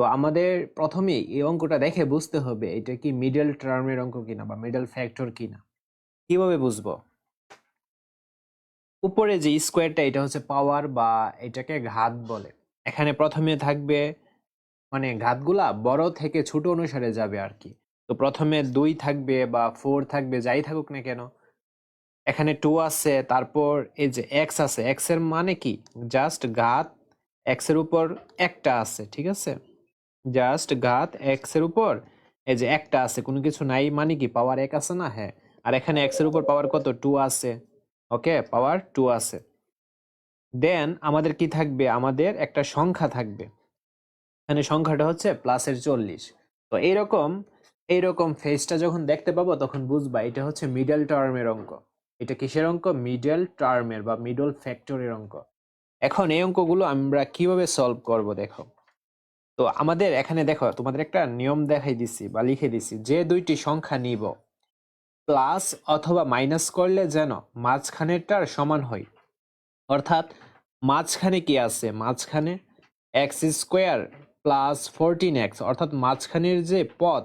তো আমাদের প্রথমেই এই অঙ্কটা দেখে বুঝতে হবে, এটা কি মিডল টার্মের অঙ্ক কিনা বা মিডল ফ্যাক্টর কিনা। কীভাবে বুঝব? উপরে যে স্কোয়ারটা এটা হচ্ছে পাওয়ার বা এটাকে ঘাত বলে। এখানে প্রথমে থাকবে মানে ঘাতগুলা বড় থেকে ছোট অনুসারে যাবে আর কি। তো প্রথমে দুই থাকবে বা ফোর থাকবে, যাই থাকুক না কেন। এখানে টু আছে, তারপর এই যে এক্স আছে এক্সের মানে কি? জাস্ট ঘাত এক্সের উপর একটা আছে, ঠিক আছে? জাস্ট ঘাত এক্সের উপর। এই যে একটা আছে, কোনো কিছু নাই মানে কি পাওয়ার এক আছে না? হ্যাঁ। আর এখানে এক্সের উপর পাওয়ার কত? টু আছে। ওকে পাওয়ার টু আছে। দেন আমাদের কি থাকবে? আমাদের একটা সংখ্যা থাকবে। এখানে সংখ্যাটা হচ্ছে প্লাসের চল্লিশ। তো এইরকম এইরকম ফেসটা যখন দেখতে পাবো, তখন বুঝবা এটা হচ্ছে মিডল টার্মের অঙ্ক। এটা কিসের অঙ্ক? মিডল টার্মের বা মিডল ফ্যাক্টরের অঙ্ক। এখন এই অঙ্কগুলো আমরা কীভাবে সলভ করব দেখো। তো আমাদের এখানে দেখো, তোমাদের একটা নিয়ম দেখাই দিছি বা লিখে দিছি, যে দুইটি সংখ্যা নিব, প্লাস অথবা মাইনাস করলে যেন মাঝখানেরটার সমান হয়। অর্থাৎ মাঝখানে কি আছে? মাঝখানে X square plus fourteen X অর্থাৎ মাঝখানের যে পদ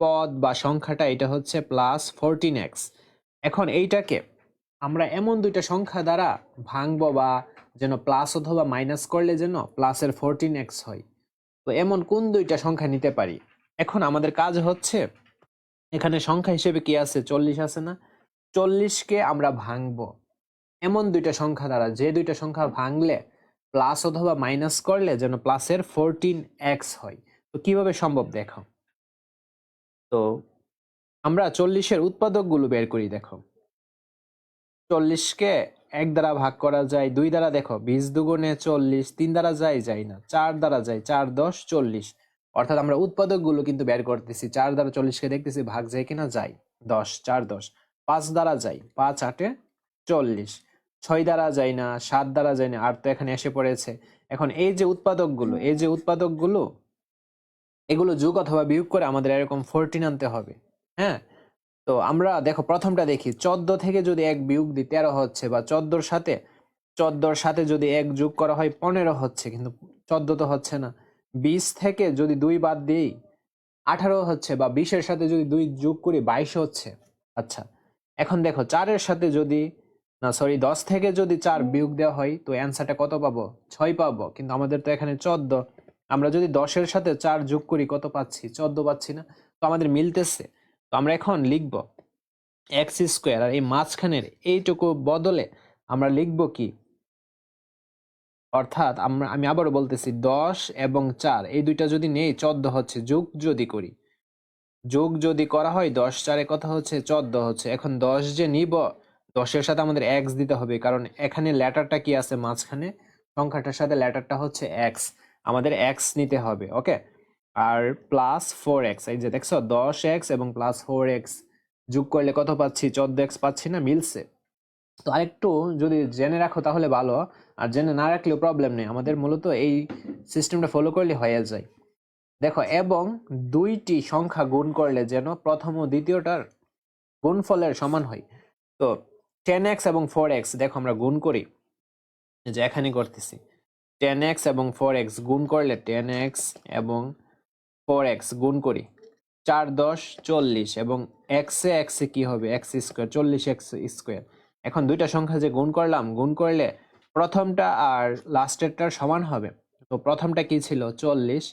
পদ বা সংখ্যাটা এটা হচ্ছে প্লাস ফোরটিন এক্স এখন এইটাকে আমরা এমন দুইটা সংখ্যা দ্বারা ভাঙবো বা যেন প্লাস অথবা মাইনাস করলে যেন প্লাসের ফোরটিন এক্স হয়। তো এমন কোন দুইটা সংখ্যা নিতে পারি? এখন আমাদের কাজ হচ্ছে, এখানে সংখ্যা হিসেবে কি আছে? চল্লিশ আছে না? চল্লিশকে আমরা ভাঙবো। এমন দুইটা সংখ্যা দ্বারা যে দুইটা সংখ্যা ভাঙলে প্লাস অথবা মাইনাস করলে যেন প্লাসের ফোরটিন এক্স হয়। তো কীভাবে সম্ভব দেখো? তো আমরা চল্লিশের উৎপাদকগুলো বের করি দেখো। চল্লিশকে এক দ্বারা ভাগ করা যায়, দুই দ্বারা দেখো, বিশ দুগুণে চল্লিশ, তিন দ্বারা যায় যায় না, চার দ্বারা যায়, চার দশ চল্লিশ। অর্থাৎ আমরা উৎপাদকগুলো কিন্তু বের করতেছি, চার দ্বারা চল্লিশকে দেখতেছি ভাগ যায় কিনা, যায়, দশ, চার দশ, পাঁচ দ্বারা যায়, পাঁচ আটে চল্লিশ, ছয় দ্বারা যায় না, সাত দ্বারা যায় না আর তো এখানে এসে পড়েছে। এখন এই যে উৎপাদকগুলো, এই যে উৎপাদকগুলো, এগুলো যোগ অথবা বিয়োগ করে আমাদের এরকম ফোরটিন আনতে হবে হ্যাঁ? তো আমরা দেখো প্রথমটা দেখি, চোদ্দ থেকে যদি এক বিয়োগ দিই, তেরো হচ্ছে বা চোদ্দোর সাথে চোদ্দোর সাথে যদি এক যোগ করা হয়, পনেরো হচ্ছে, কিন্তু চোদ্দ তো হচ্ছে না। বিশ থেকে যদি দুই বাদ দিই, আঠারো হচ্ছে বা বিশের সাথে যদি দুই যোগ করি, বাইশ হচ্ছে। আচ্ছা এখন দেখো চারের সাথে যদি, না সরি দশ থেকে যদি চার বিয়োগ দেওয়া হয়, তো অ্যান্সারটা কত পাবো? ছয় পাবো, কিন্তু আমাদের তো এখানে চোদ্দ। আমরা যদি দশের সাথে চার যোগ করি, কত পাচ্ছি? চোদ্দ পাচ্ছি না। তো আমাদের মিলতেছে। তো আমরা এখন লিখব এক্স স্কোয়ার আর এই মাঝখানের এইটুকু বদলে আমরা লিখব কি? অর্থাৎ আমরা, আমি আবারও বলতেছি দশ এবং চার, এই দুইটা যদি নেই, চোদ্দ হচ্ছে যোগ যদি করি। যোগ যদি করা হয়, দশ, চারে কথা হচ্ছে? চোদ্দ হচ্ছে। এখন দশ যে নিব, দশের সাথে আমাদের এক্স দিতে হবে, কারণ এখানে ল্যাটারটা কি আছে মাঝখানে? সংখ্যাটার সাথে ল্যাটারটা হচ্ছে এক্স আমাদের এক্স নিতে হবে ওকে আর প্লাস ফোর এক্স এই যে দেখছ, দশ এক্স এবং প্লাস ফোর এক্স যোগ করলে কত পাচ্ছি? চোদ্দ এক্স পাচ্ছি না, মিলছে। তো আরেকটু যদি জেনে রাখো তাহলে ভালো, আর জেনে না রাখলেও প্রবলেম নেই। আমাদের মূলত এই সিস্টেমটা ফলো করলে হয়ে যায়। দেখো, এবং দুইটি সংখ্যা গুণ করলে যেন প্রথম ও দ্বিতীয়টার গুণফলের সমান হয়। তো টেন এক্স এবং ফোর এক্স দেখো আমরা গুণ করি। যে এখানে করতেছি। টেন এক্স এবং ফোর এক্স গুণ করলে টেন এক্স এবং ফোর এক্স গুণ করি, চার, দশ, চল্লিশ এবং এক্সে এক্সে কি হবে? এক্স স্কোয়ার চল্লিশ এক্স স্কোয়ার এখন দুইটা সংখ্যা যে গুণ করলাম, গুণ করলে প্রথমটা আর লাস্টেরটার সমান হবে। তো প্রথমটা কি ছিল? চল্লিশ।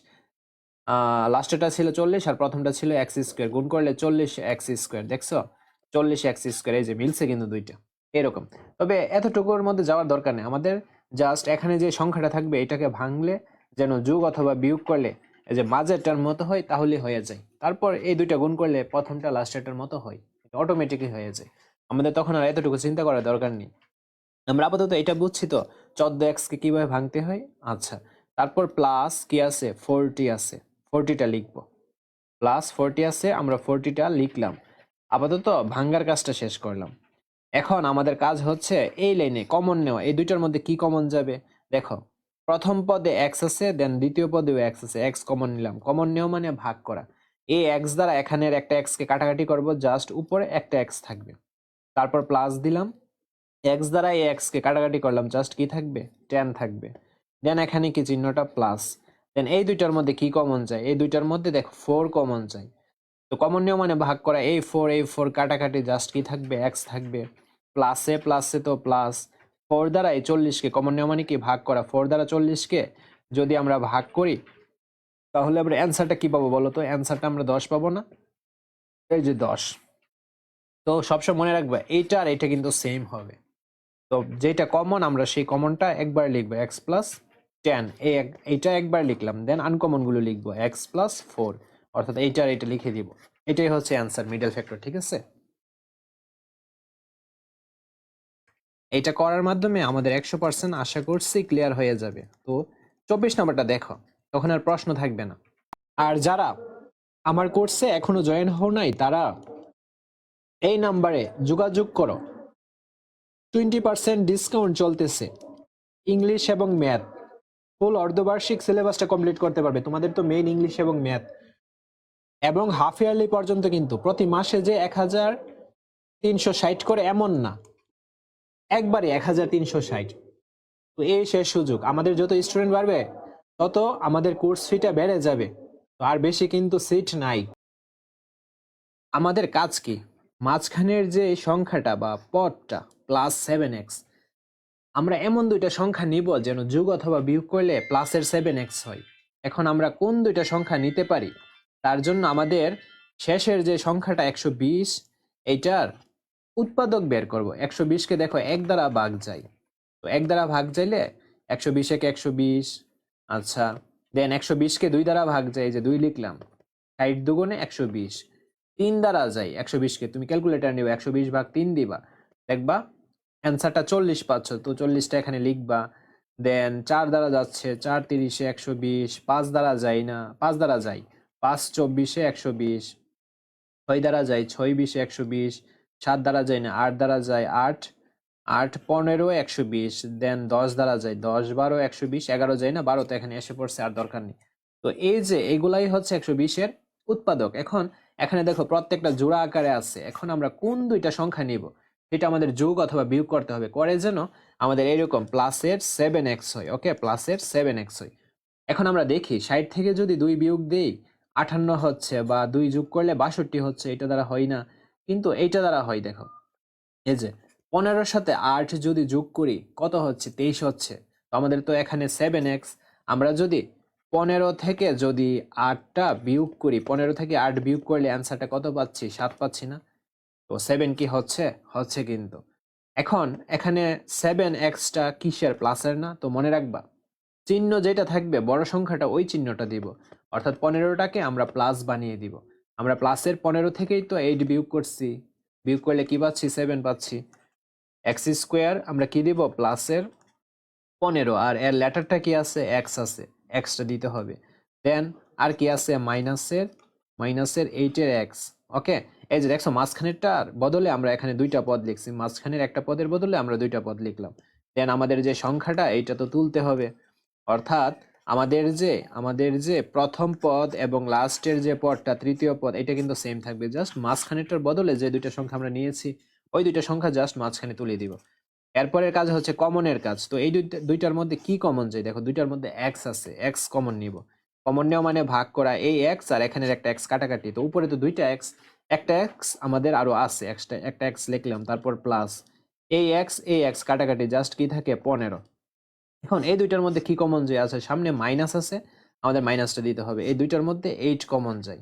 লাস্টেরটা ছিল চল্লিশ আর প্রথমটা ছিল এক্স স্কোয়ার গুণ করলে চল্লিশ এক্স স্কোয়ার দেখছ? চল্লিশ এক্স স্কোয়ার এই যে মিলছে কিন্তু দুইটা। এরকম। তবে এতটুকুর মধ্যে যাওয়ার দরকার নেই। আমাদের জাস্ট এখানে যে সংখ্যাটা থাকবে, এটাকে ভাঙলে যেন যোগ অথবা বিয়োগ করলে এই যে মাঝেরটার মতো হয়, তাহলে হয়ে যায়। তারপর এই দুইটা গুণ করলে প্রথমটা লাস্টেরটার মতো হয়। অটোমেটিকলি হয়ে যায়। আমাদের তখন আর এতটুকু চিন্তা করার দরকার নেই। আমরা আপাতত এটা বুঝছি তো, চোদ্দ এক্স কে কীভাবে ভাঙতে হয়? আচ্ছা তারপর প্লাস কি আছে? ফোরটি আছে। ফোরটিটা লিখব। প্লাস ফোরটি আছে, আমরা ফোরটিটা লিখলাম। আপাতত ভাঙ্গার কাজটা শেষ করলাম। এখন আমাদের কাজ হচ্ছে এই লাইনে কমন নেওয়া। এই দুইটার মধ্যে কি কমন যাবে? দেখো প্রথম পদে এক্স আছে দেন দ্বিতীয় পদেও এক্স আছে। এক্স কমন নিলাম। কমন নেওয়া মানে ভাগ করা। এই এক্স দ্বারা এখানের একটা এক্স কে কাটাকাটি করব জাস্ট উপরে একটা এক্স থাকবে। তারপর প্লাস দিলাম। এক্স দ্বারা এই এক্স কে কাটাকাটি করলাম জাস্ট কি থাকবে? টেন থাকবে। দেন এখানে কি চিহ্নটা? প্লাস দেন এই দুইটার মধ্যে কি কমন যায়? এই দুইটার মধ্যে দেখো ফোর কমন যায়। তো কমন নিয়ম মানে ভাগ করা। এই ফোর এই ফোর কাটাকাটি জাস্ট কি থাকবে? এক্স থাকবে। প্লাসে প্লাসে তো প্লাস ফোর দ্বারা এই চল্লিশকে কমন নিয়ম মানে কি? ভাগ করা। ফোর দ্বারা চল্লিশকে যদি আমরা ভাগ করি, তাহলে আমরা অ্যান্সারটা কি পাবো বলো তো? অ্যান্সারটা আমরা দশ পাবো না? এই যে দশ। তো সবসময় মনে রাখবে, এইটা আর এইটা কিন্তু সেম হবে। তো যেটা কমন আমরা সেই কমনটা একবার লিখব এক্স প্লাস টেন এইটা একবার লিখলাম দেন আনকমনগুলো লিখব এক্স প্লাস ফোর অর্থাৎ এইটা আর এইটা লিখে দিব। এটাই হচ্ছে অ্যান্সার মিডল ফ্যাক্টর ঠিক আছে? এটা করার মাধ্যমে আমাদের একশো পার্সেন্ট আশা করছি ক্লিয়ার হয়ে যাবে। তো চব্বিশ নাম্বারটা দেখো, তখন আর প্রশ্ন থাকবে না। আর যারা আমার কোর্সে এখনও জয়েন হও নাই, তারা এই নাম্বারে যোগাযোগ করো। টোয়েন্টি পার্সেন্ট ডিসকাউন্ট চলতেছে। ইংলিশ এবং ম্যাথ ফুল অর্ধবার্ষিক সিলেবাসটা কমপ্লিট করতে পারবে। তোমাদের তো মেইন ইংলিশ এবং ম্যাথ এবং হাফ ইয়ারলি পর্যন্ত কিন্তু প্রতি মাসে যে এক হাজার তিনশো ষাট করে এমন না। একবারে এক হাজার তিনশো ষাট। তো এই শেষ সুযোগ। আমাদের যত স্টুডেন্ট বাড়বে, তত আমাদের কোর্স ফিটা বেড়ে যাবে। তো আর বেশি কিন্তু সিট নাই। আমাদের কাজ কি? মাঝখানের যে সংখ্যাটা বা পদটা প্লাস সেভেন এক্স আমরা এমন দুইটা সংখ্যা নিব যেন যুগ অথবা বিয়োগ করলে প্লাসের সেভেন এক্স হয়। এখন আমরা কোন দুইটা সংখ্যা নিতে পারি? তার জন্য আমাদের শেষের যে সংখ্যাটা একশো বিশ, এইটার উৎপাদক বের করব। একশো বিশকে দেখো এক দ্বারা ভাগ যায়। তো এক দ্বারা ভাগ যাইলে একশো বিশ একে একশো বিশ আচ্ছা দেন একশো বিশকে দুই দ্বারা ভাগ যায় যে দুই লিখলাম, ষাট দুগুণে একশো বিশ, তিন দ্বারা যায় একশো বিশকে তুমি ক্যালকুলেটার নিবে, একশো বিশ ভাগ তিন দিবা, দেখবা অ্যান্সারটা চল্লিশ পাচ্ছ, তো চল্লিশটা এখানে লিখবা, দেন চার দ্বারা যাচ্ছে, চার তিরিশে একশো বিশ, পাঁচ দ্বারা যায় না, পাঁচ দ্বারা যায়, পাঁচ চব্বিশে একশো বিশ, ছয় দ্বারা যায়, ছয় বিশে একশো বিশ সাত দ্বারা যায় না, আট দ্বারা যায় আট আট পনেরো একশো বিশ দেন দশ দ্বারা যায় দশ, বারো একশো বিশ, এগারো যায় না, বারো তো এখানে এসে পড়ছে, আর দরকার নেই। তো এই যে এগুলাই হচ্ছে একশো বিশের উৎপাদক। এখন এখানে দেখো প্রত্যেকটা জোড়া আকারে আছে। এখন আমরা কোন দুইটা সংখ্যা নিব? সেটা আমাদের যোগ অথবা বিয়োগ করতে হবে। করে যেন আমাদের এরকম প্লাসের সেভেন এক্স হয় ওকে প্লাসের সেভেন এক্স হয়। এখন আমরা দেখি, ষাট থেকে যদি দুই বিয়োগ দেই, আটান্ন হচ্ছে বা দুই যোগ করলে বাষট্টি হচ্ছে, এটা দ্বারা হয় না। কিন্তু এইটা দ্বারা হয়, দেখো। এই যে, পনেরোর সাথে আট যদি যোগ করি, কত হচ্ছে? তেইশ হচ্ছে। তো আমাদের তো এখানে সেভেন এক্স আমরা যদি পনেরো থেকে যদি আটটা বিয়োগ করি, পনেরো থেকে আট বিয়োগ করলে অ্যান্সারটা কত পাচ্ছি? সাত পাচ্ছি না। তো সেভেন কি হচ্ছে? হচ্ছে কিন্তু। এখন এখানে সেভেন এক্সটা কিসের? প্লাসের না? তো মনে রাখবা, চিহ্ন যেটা থাকবে, বড় সংখ্যাটা ওই চিহ্নটা দিব। অর্থাৎ পনেরোটাকে আমরা প্লাস বানিয়ে দিব। আমরা প্লাসের পনেরো থেকেই তো এইট বিয়োগ করছি। বিয়োগ করলে কি পাচ্ছি? সেভেন পাচ্ছি। এক্স স্কোয়ার আমরা কি দিব? প্লাসের পনেরো। আর এর লেটারটা কি আছে? এক্স আছে। এক্সটা দিতে হবে। দেন আর কি আছে? মাইনাসের মাইনাসের এইটের এক্স ওকে এই যে দেখছ মাঝখানেরটার বদলে আমরা এখানে দুইটা পদ লিখছি। মাঝখানের একটা পদের বদলে আমরা দুইটা পদ লিখলাম। দেন আমাদের যে সংখ্যাটা, এইটা তো তুলতে হবে। অর্থাৎ আমাদের যে আমাদের যে প্রথম পদ এবং লাস্টের যে পদটা, তৃতীয় পদ, এটা কিন্তু সেম থাকবে। জাস্ট মাঝখানেরটার বদলে যে দুইটা সংখ্যা আমরা নিয়েছি, ওই দুইটা সংখ্যা জাস্ট মাঝখানে তুলে দিব। এরপরের কাজ হচ্ছে কমনের কাজ। তো এই দুইটা, দুইটার মধ্যে কি কমন যায় দেখো, দুইটার মধ্যে এক্স আছে এক্স কমন নিব। কমন নেওয়া মানে ভাগ করা এই এক্স আর এখানের একটা এক্স কাটাকাটি। তো উপরে তো দুইটা এক্স একটা এক্স আমাদের আরও আছে। একটা একটা এক্স লিখলাম, তারপর প্লাস এই এক্স এই এক্স কাটাকাটি জাস্ট কি থাকে? পনেরো। এখন এই দুইটার মধ্যে কি কমন যে আছে? সামনে মাইনাস আছে, আমাদের মাইনাসটা দিতে হবে। এই দুইটার মধ্যে এইট কমন যায়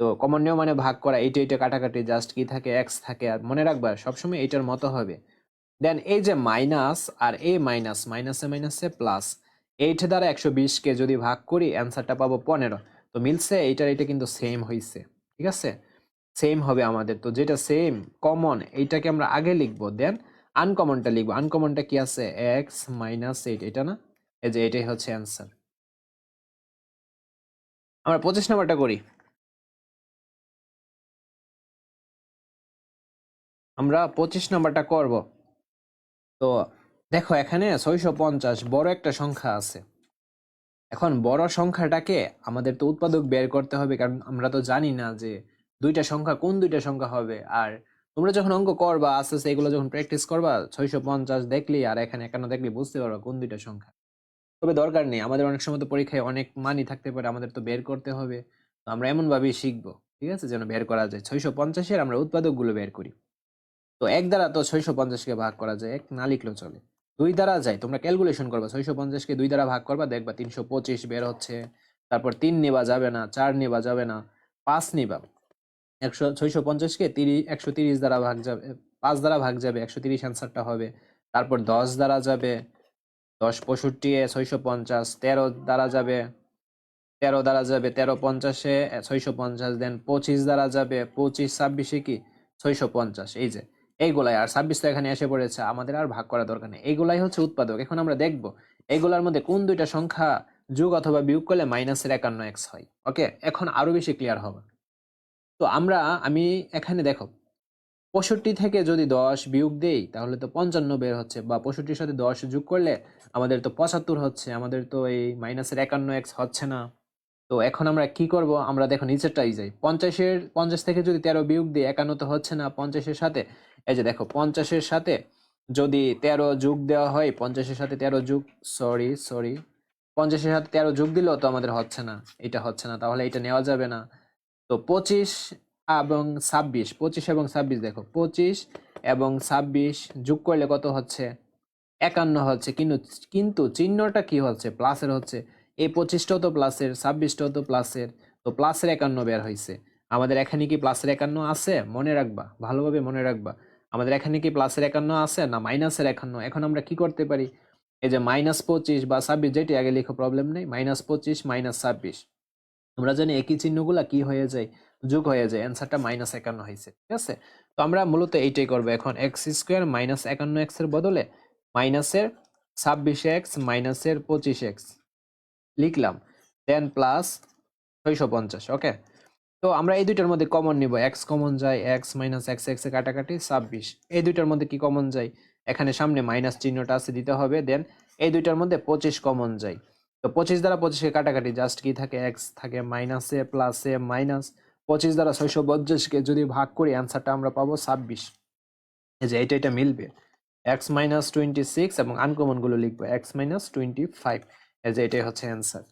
তো কমন নিয়ম মানে ভাগ করা এইটা এইটা কাটাকাটি জাস্ট কি থাকে এক্স থাকে, আর মনে রাখবা, সবসময় এইটার মতো হবে। দেন এই যে মাইনাস আর এই মাইনাস মাইনাসে মাইনাসে প্লাস এইট দ্বারা একশো বিশকে যদি ভাগ করি অ্যান্সারটা পাবো পনেরো। তো মিলছে, এইটার এটা কিন্তু সেম হয়েছে ঠিক আছে? সেম হবে আমাদের। তো যেটা সেম কমন এইটাকে আমরা আগে লিখব। দেন আনকমনটা লিখব। আনকমনটা কি আছে? এক্স মাইনাস এইট এটা না? এই যে এটাই হচ্ছে অ্যান্সার আমরা পঁচিশ নাম্বারটা করি। আমরা পঁচিশ নাম্বারটা করব। তো দেখো এখানে ছয়শো পঞ্চাশ বড় একটা সংখ্যা আছে। এখন বড় সংখ্যাটাকে আমাদের তো উৎপাদক বের করতে হবে, কারণ আমরা তো জানি না যে দুইটা সংখ্যা কোন দুইটা সংখ্যা হবে, আর তোমরা যখন অঙ্ক করবা, আস্তে আস্তে এগুলো যখন প্র্যাকটিস করবা, ছয়শো পঞ্চাশ দেখলি আর এখানে একান্ন দেখলি বুঝতে পারবা কোন দুইটা সংখ্যা। তবে দরকার নেই, আমাদের অনেক সময় তো পরীক্ষায় অনেক মানই থাকতে পারে, আমাদের তো বের করতে হবে। তো আমরা এমনভাবেই শিখব, ঠিক আছে? যেন বের করা যায়। ছয়শো পঞ্চাশের আমরা উৎপাদকগুলো বের করি। তো এক দ্বারা তো ছয়শো পঞ্চাশকে ভাগ করা যায়, এক না লিখলেও চলে। দুই দ্বারা যায়, তোমরা ক্যালকুলেশন করবা, ছয়শো পঞ্চাশকে দুই দ্বারা ভাগ করবা, দেখবা তিনশো পঁচিশ বের হচ্ছে। তারপর তিন নেবা যাবে না, চার নেবা যাবে না, পাঁচ নিবা। একশো, ছয়শো পঞ্চাশকে তিরিশ একশো তিরিশ দ্বারা ভাগ যাবে, পাঁচ দ্বারা ভাগ যাবে, একশো তিরিশ অ্যান্সারটা হবে। তারপর দশ দ্বারা যাবে, দশ পঁয়ষট্টি ছয়শো পঞ্চাশ, তেরো দ্বারা যাবে, তেরো দ্বারা যাবে, তেরো পঞ্চাশে ছয়শো পঞ্চাশ দেন পঁচিশ দ্বারা যাবে, পঁচিশ, ছাব্বিশে কি? ছয়শো পঞ্চাশ, এই যে, এইগুলাই। আর ছাব্বিশ তো এখানে এসে পড়েছে, আমাদের আর ভাগ করা দরকার নেই। এইগুলাই হচ্ছে উৎপাদক। এখন আমরা দেখব, এইগুলার মধ্যে কোন দুইটা সংখ্যা যোগ অথবা বিয়োগ করলে মাইনাসের একান্ন এক্স হয় ওকে এখন আরও বেশি ক্লিয়ার হবে। তো আমরা, আমি এখানে দেখো, পঁয়ষট্টি থেকে যদি দশ বিয়োগ দেই, তাহলে তো পঞ্চান্ন বের হচ্ছে বা পঁয়ষট্টির সাথে দশ যোগ করলে আমাদের তো পঁচাত্তর হচ্ছে, আমাদের তো এই মাইনাসের একান্ন এক্স হচ্ছে না। তো এখন আমরা কি করব? আমরা দেখো নিচেরটাই যাই, পঞ্চাশের, পঞ্চাশ থেকে যদি তেরো বিয়োগ দিই, একান্ন তো হচ্ছে না, পঞ্চাশের সাথে, এই যে দেখো, পঞ্চাশের সাথে যদি তেরো যোগ দেওয়া হয়, পঞ্চাশের সাথে তেরো যোগ, সরি সরি, পঞ্চাশের সাথে তেরো যোগ দিলেও তো আমাদের হচ্ছে না, এটা হচ্ছে না, তাহলে এটা নেওয়া যাবে না। তো পঁচিশ এবং ছাব্বিশ, পঁচিশ এবং ছাব্বিশ দেখো, পঁচিশ এবং ছাব্বিশ যোগ করলে কত হচ্ছে? একান্ন হচ্ছে, কিন্তু কিন্তু চিহ্নটা কি হচ্ছে? প্লাসের হচ্ছে। এই পঁচিশটাও তো প্লাসের, ছাব্বিশটাও তো প্লাসের তো প্লাসের একান্ন বের হয়েছে আমাদের এখানে কি প্লাসের একান্ন আছে? মনে রাখবা, ভালোভাবে মনে রাখবা। আমাদের এখানে কি প্লাসের একান্ন আছে না মাইনাসের একান্ন? এখন আমরা কি করতে পারি? এই যে মাইনাস পঁচিশ বা ছাব্বিশ, যেটি আগে লিখো, প্রবলেম নেই। মাইনাস পঁচিশ, মাইনাস ছাব্বিশ। আমরা জানি একই চিহ্নগুলা কি হয়ে যায়? যোগ হয়ে যায়। অ্যান্সারটা মাইনাস একান্ন হয়েছে। ঠিক আছে? তো আমরা মূলত এইটাই করব। এখন এক্স স্কোয়ার মাইনাস একান্ন এক্সের বদলে মাইনাসের ছাব্বিশ এক্স মাইনাসের পঁচিশ এক্স লিখলাম। দেন প্লাস ছয়শো পঞ্চাশ ওকে তো আমরা এই দুইটার মধ্যে কমন নিব। এক্স কমন যায় এক্স মাইনাস এক্স এক্স কাটাকাটি ছাব্বিশ। এই দুইটার মধ্যে কি কমন যায়? এখানে সামনে মাইনাস চিহ্নটা আছে দিতে হবে। দেন এই দুইটার মধ্যে পঁচিশ কমন যায়। তো পঁচিশ দ্বারা পঁচিশকে কাটাকাটি জাস্ট কি থাকে? এক্স থাকে মাইনাসে প্লাসে মাইনাস পঁচিশ দ্বারা ছয়শো পঞ্চাশকে যদি ভাগ করি অ্যান্সারটা আমরা পাবো ছাব্বিশ। এই যে এটা এটা মিলবে। এক্স মাইনাস টোয়েন্টি সিক্স এবং আনকমনগুলো লিখব এক্স মাইনাস টোয়েন্টি ফাইভ এই যে এটাই হচ্ছে অ্যান্সার